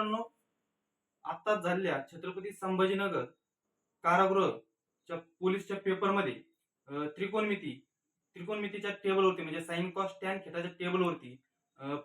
मित्रांनो आत्ताच झालेल्या छत्रपती संभाजीनगर कारागृहच्या पोलीसच्या पेपरमध्ये त्रिकोणमिती त्रिकोणमितीच्या टेबलवरती म्हणजे साईन कॉस्ट टॅन खेटाच्या टेबलवरती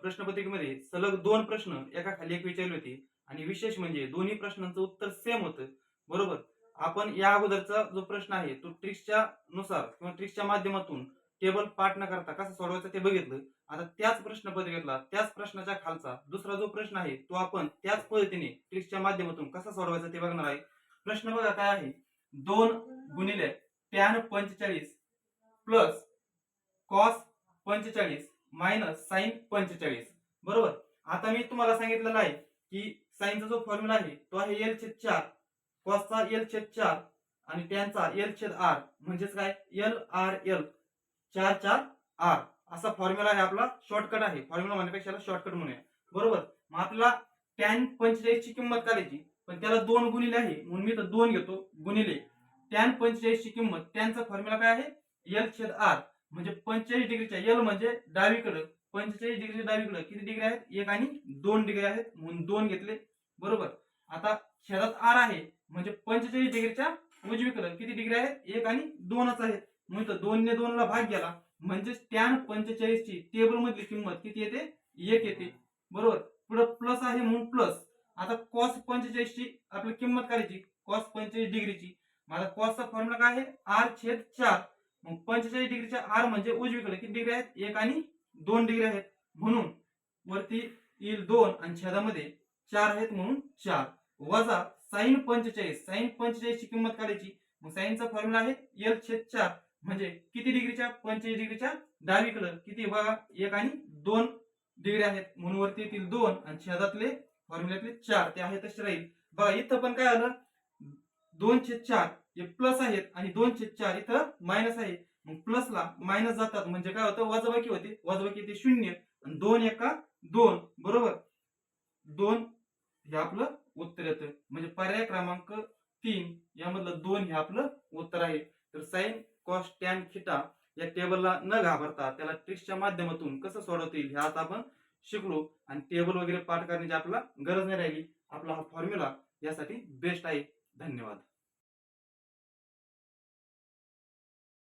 प्रश्नपत्रिकेमध्ये सलग दोन प्रश्न एका खाली एक विचारले होते. आणि विशेष म्हणजे दोन्ही प्रश्नांचं उत्तर सेम होतं. बरोबर? आपण या अगोदरचा जो प्रश्न आहे तो ट्रिक्सच्या नुसार किंवा ट्रिक्सच्या माध्यमातून टेबल पाठ न करता कसं सोडवायचं ते बघितलं. आता त्याच प्रश्नपत्रिकेतला त्याच प्रश्नाच्या खालचा दुसरा जो प्रश्न आहे तो आपण त्याच पद्धतीने ट्रिक्सच्या माध्यमातून कसा सोडवायचा ते बघणार आहे. प्रश्न बघा काय आहे दोन गुणिले टॅन पंचेचाळीस प्लस कॉस पंचेचाळीस मायनस साईन पंचेचाळीस. बरोबर? आता मी तुम्हाला सांगितलेलं आहे की साईनचा जो फॉर्म्युला आहे तो आहे एल छेद चार कॉसचा एल छेद चार आणि टॅनचा एल छेद आर. म्हणजेच काय? एल आर एल चार चार आर असा फॉर्म्युला आहे आपला शॉर्टकट आहे. फॉर्म्युला म्हणण्यापेक्षा शॉर्टकट म्हणूया. बरोबर? मग आपला टॅन पंचेचाळीसची किंमत काढायची. पण त्याला दोन गुणिले आहे. म्हणून मी तर दोन घेतो. गुणिले. टॅन पंचेचाळीसची किंमत. टॅनचा फॉर्म्युला काय आहे? एल छेद आर. म्हणजे पंचेचाळीस डिग्रीच्या एल म्हणजे डावीकडं. पंचेचाळीस डिग्री डावीकडं किती डिग्री आहेत? एक आणि दोन डिग्री आहेत. म्हणून दोन घेतले. बरोबर? आता छेदात आर आहे. म्हणजे पंचेचाळीस डिग्रीच्या उजवीकडं किती डिग्री आहेत? एक आणि दोनच आहेत. म्हणजे दोन ने दोन ला भाग गेला. म्हणजे टॅन पंचेचाळीसची टेबल मधली किंमत किती येते? एक येते. बरोबर? पुढे प्लस आहे म्हणून प्लस आता कॉस पंचेचाळीसची आपली किंमत काढायची. कॉस पंचेचाळीस डिग्रीची. माझा कॉसचा फॉर्म्युला काय आहे? आर छेद चार. मग पंचेचाळीस डिग्रीच्या आर म्हणजे उजवीकडे किती डिग्री आहेत? एक आणि दोन डिग्री आहेत. म्हणून वरती येईल दोन आणि छेदामध्ये चार आहेत म्हणून चार. वजा साईन पंचेचाळीस. साईन पंचेचाळीसची किंमत काढायची. मग साईनचा फॉर्म्युला आहे एल छेद चार. म्हणजे किती डिग्रीच्या? पंचेचाळीस डिग्रीच्या डावीकडं. किती? बघा एक आणि दोन डिग्री आहेत. म्हणून वरती येतील दोन आणि छेदातले फॉर्म्युल्यातले चार. ते आहे तसे राहील. बघा इथं पण काय आलं? दोन छेद चार. हे प्लस आहेत आणि दोन छेद चार इथं मायनस आहे. मग प्लसला मायनस जातात. म्हणजे काय होतं? वजबाकी होते. वजबाकी ते शून्य. आणि दोन एका दोन. बरोबर? दोन हे आपलं उत्तर येतं म्हणजे पर्याय क्रमांक तीन. यामधलं दोन हे आपलं उत्तर आहे. तर साईन कॉस टॅन थिटा या टेबलला न घाबरता त्याला ट्रिक्सच्या माध्यमातून कसं सोडवता येईल हे आता आपण शिकलो. आणि टेबल वगैरे पाठ करण्याची आपल्याला गरज नाही राहिली. आपला हा फॉर्म्युला यासाठी बेस्ट आहे. धन्यवाद.